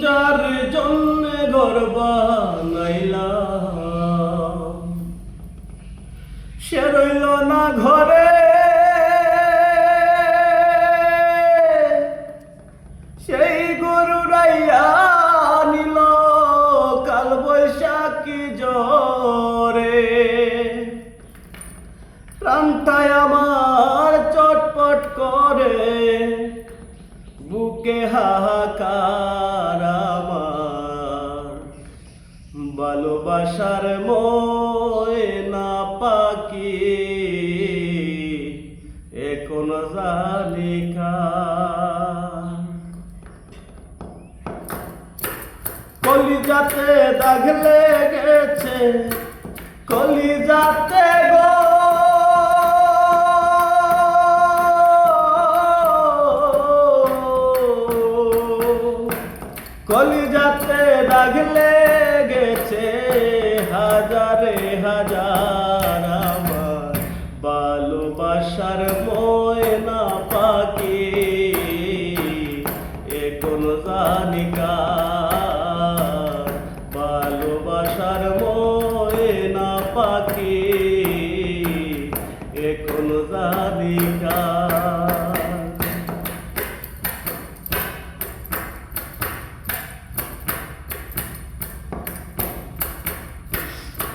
যার জন্য ঘর সে রইল না ঘরে, সেই গরু রাইয়া নিল কাল বৈশাখী জরে প্রাণটায় আমার বুকে হাহাকার আমার। ভালোবাসার ময়না পাখি এখন জালিকা কলিজাতে দাগ লেগেছে কলিজাতে গো কলিজাতে দাগ লেগেছে হাজারে হাজার আমার। ভালোবাসার ময়না পাখি এখন জানিকা? ভালোবাসার ময়না পাখি।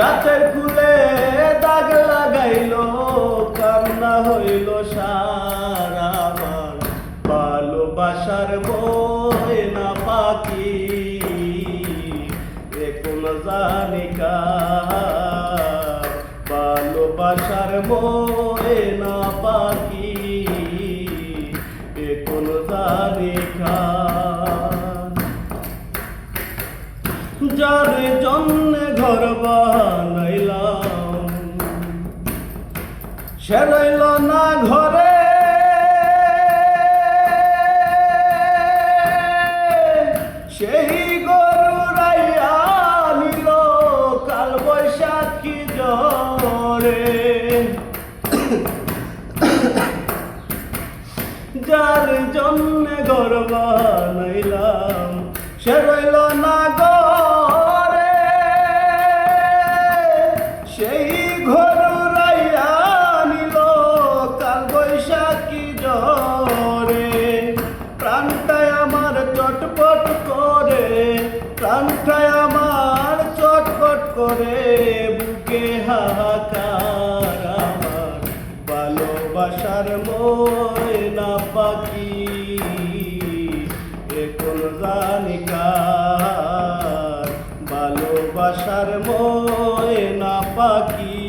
জাতের খুলে দাগ লাগাইল, কান্না হইল সারা আমার। ভালোবাসার ময়না পাখি এখন জানিকা ভালোবাসার ময়না পাখি এখন জানিকা যার জন্য ঘর সে রইল না ঘরে। সেই গরু রাইয়া নিল কাল বৈশাখী জরে যার জন্য ঘর বানাইলাম সে রইল না প্রাণটায় আমার চটপট করে প্রাণটায় আমার চটপট করে, বুকে হাহাকার আমার ভালোবাসার ময়না পাখি। এখন জানিকার ভালোবাসার ময়না পাখি।